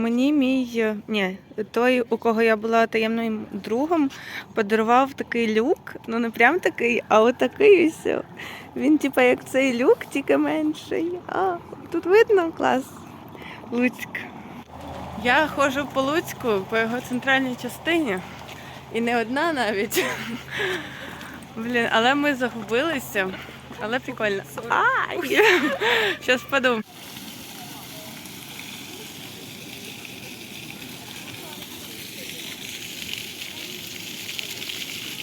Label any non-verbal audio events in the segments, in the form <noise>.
Мені мій е, ні, той, у кого я була таємним другом, подарував такий люк. Ну не прям такий, а отакий ось. Він, типа, як цей люк, тільки менший. А, тут видно клас. Луцьк. Я ходжу по Луцьку, по його центральній частині. І не одна навіть. <laughs> Блін, але ми загубилися. Але прикольно. Ай! Щас впаду.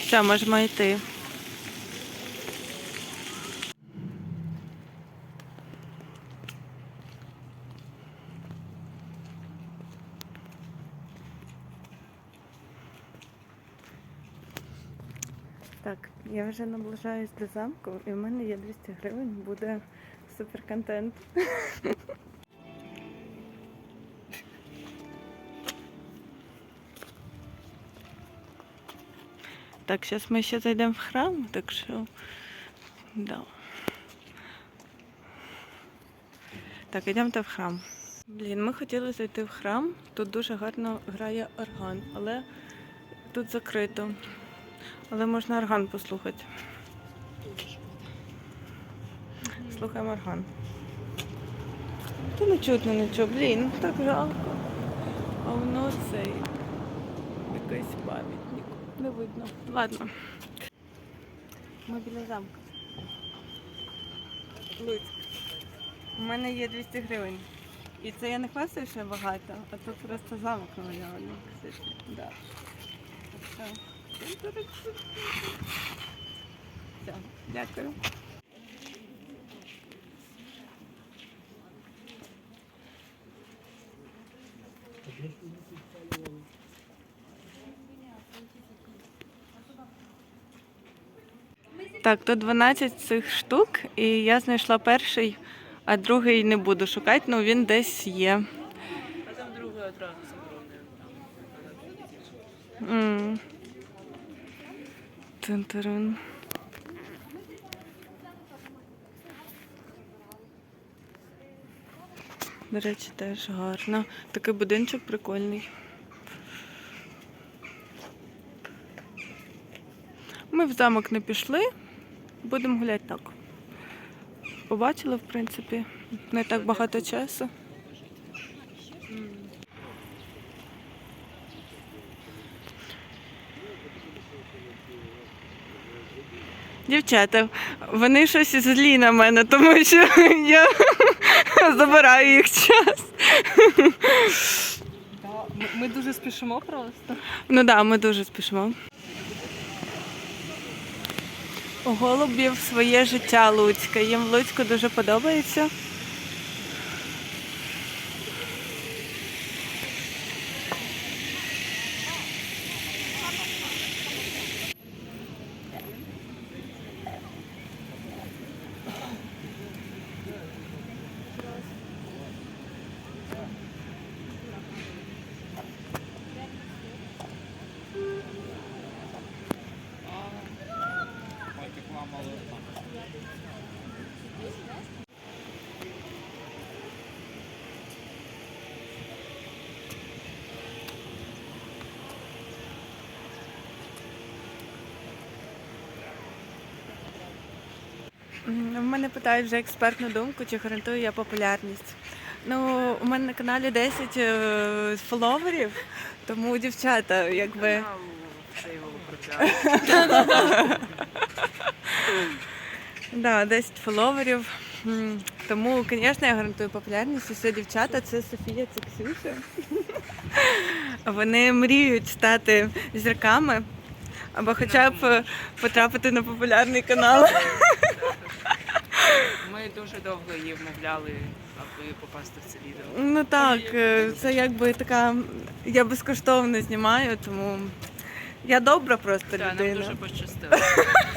Все, можемо йти. Так, я вже наближаюсь до замку, і в мене є 200 гривень, буде супер Так, зараз ми ще зайдемо в храм, так що. Да. Так, йдемте в храм. Блін, ми хотіли зайти в храм. Тут дуже гарно грає орган, але тут закрито. Але можна орган послухати. Слухаємо орган. Та не чутно нічого, блін, так жалко. А воно цей якийсь пам'ятник. Не видно. Ладно. Ми біля замку. Луцьк. У мене є 200 гривень. І це я не хвастаю, що багато, а тут просто замок намальований. Да. Все, дякую. Так, тут 12 цих штук, і я знайшла перший, а другий не буду шукати, ну він десь є. А там другий одразу заборонено. М. До речі, теж гарно. Такий будиночок прикольний. Ми в замок не пішли, будемо гуляти так. Побачили, в принципі, не так багато часу. Дівчата, вони щось злі на мене, тому що <laughs> я забираю їх час. Ми дуже спішимо просто. Ну так, да, ми дуже спішимо. Голубів своє життя Луцьке. Їм Луцько дуже подобається. В мене питають вже експертну думку, чи гарантую я популярність. Ну, у мене на каналі 10 е, фоловерів, тому дівчата, якби. Да, 10 фоловерів. Тому, звісно, я гарантую популярність. Усе дівчата, це Софія, це Ксюша. Вони мріють стати зірками або хоча б потрапити на популярний канал. Ми дуже довго її вмовляли, аби попасти в це відео. Ну так, е, це якби така. Я безкоштовно знімаю, тому я добра просто Так, нам дуже пощастило. <laughs>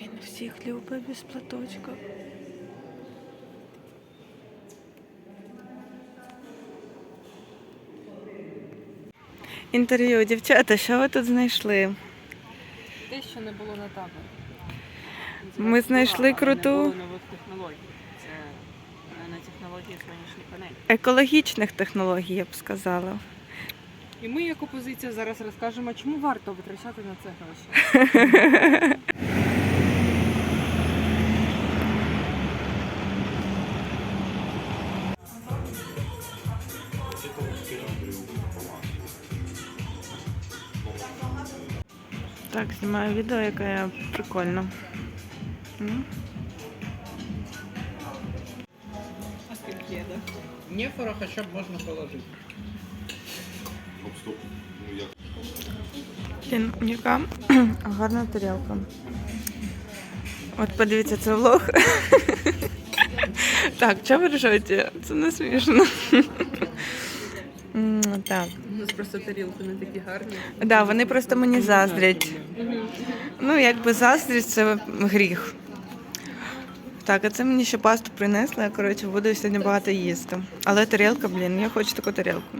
він всіх любить без платочка. Інтерв'ю, дівчата, що ви тут знайшли? Те, що не було на таборі. Ми знайшли круту- не технології сонячних панелей. Екологічних технологій, я б сказала. І ми, як опозиція, зараз розкажемо, чому варто витрачати на це гроші. <laughs> Так, знімаю відео, яке прикольно. М? А скільки є, так? Нефора хоча б можна положити. Стоп. Ну як? Блін, яка <clears throat> гарна тарілка. От подивіться, це влог. <laughs> Так, чого ви ржете? Це не смішно. <laughs> Так. У нас просто тарілки не такі гарні. Да, вони просто мені заздрять. Ну, якби заздрість це гріх. Так, а це мені ще пасту принесли, я коротше буду сьогодні багато їсти. Але тарілка, блін, я хочу таку тарілку.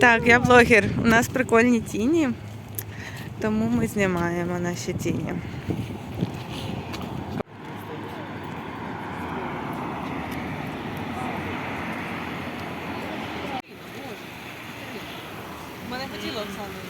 Так, я блогер. У нас прикольні тіні, тому ми знімаємо наші тіні. Мене хотіла Оксана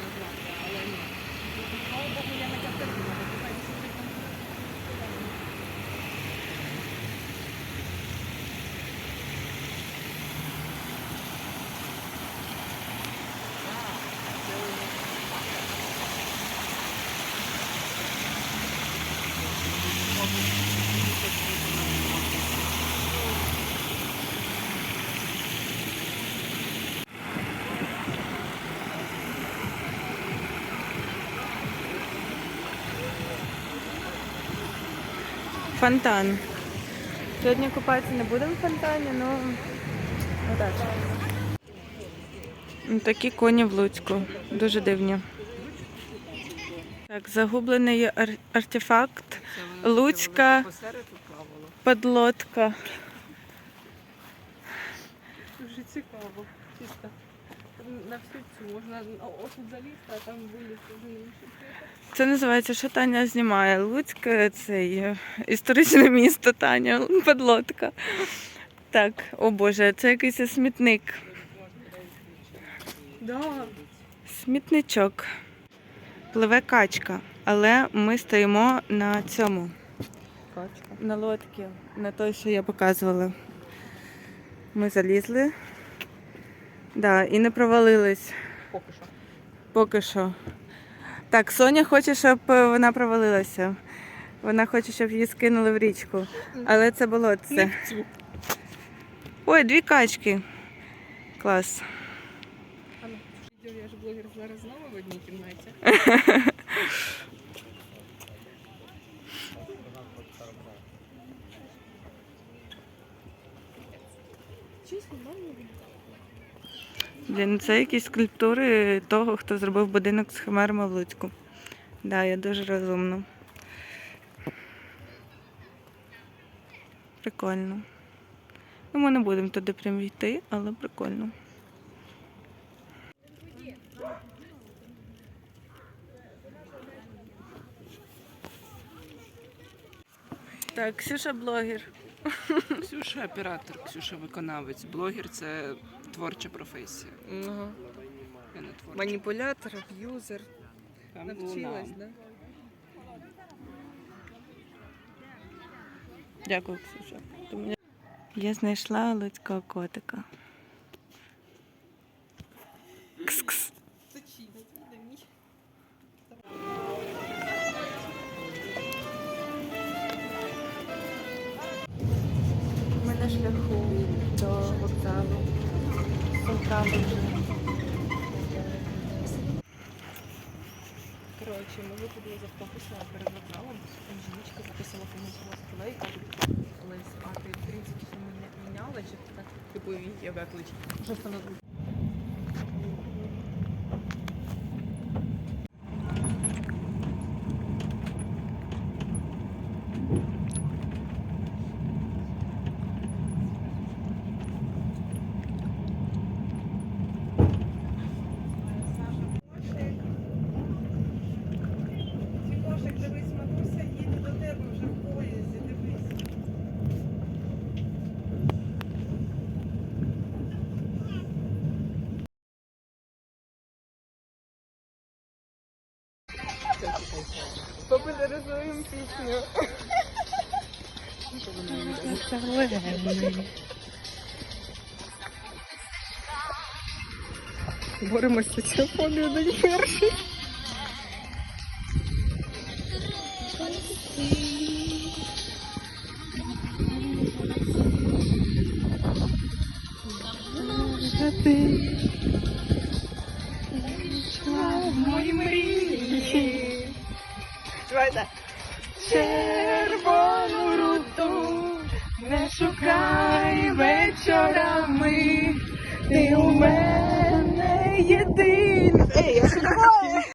Фонтан. Сьогодні купатися не будемо в фонтані, ну отак. Ну, Такі коні в Луцьку. Дуже дивні. Так, загублений ар- артефакт. Луцька. Подлодка. Дуже цікаво. Чисто. На всю цю можна отут залізти, а там вилізти Це називається, що Таня знімає. Луцьк цей е, історичне місто Таня, <laughs> подлодка. Так, о Боже, це якийсь смітник. Да. Смітничок. Пливе качка, але ми стоїмо на цьому. Качка. На лодці, на той, що я показувала. Ми залізли. Да, і не провалились Поки що. поки що. Так, Соня хоче, щоб е, вона провалилася. Вона хоче, щоб її скинули в річку. Але це болотце. В цю. Ой, дві качки. Клас. Я ж блогер зараз знову в одній кімнаті. Чесно, <laughs> мало. Блін, це якісь скульптури того, хто зробив будинок з химерами в Луцьку. Да, я дуже розумна. Прикольно. Ну, ми не будемо туди прям йти, але прикольно. Так, Ксюша блогер. Ксюша оператор, Ксюша виконавець. Блогер це творча професія. Я не творча. Маніпулятор, аб'юзер. Там Навчилась, луна. да? Дякую, Ксюша. Я знайшла луцького котика. Шляху до вокзалу. Султану вже. Коротше, ми виходили з автобуса перед вокзалом. Там жіночка записала комусь клей, а Лесь, а ти в принципі не міняла, чи так типу він є виклич? Вже становить. пісню. Боремося з телефоною до перший. Мої мрії. Давайте. Червону руту не шукай вечорами. Ти у мене єдиний. Ей, я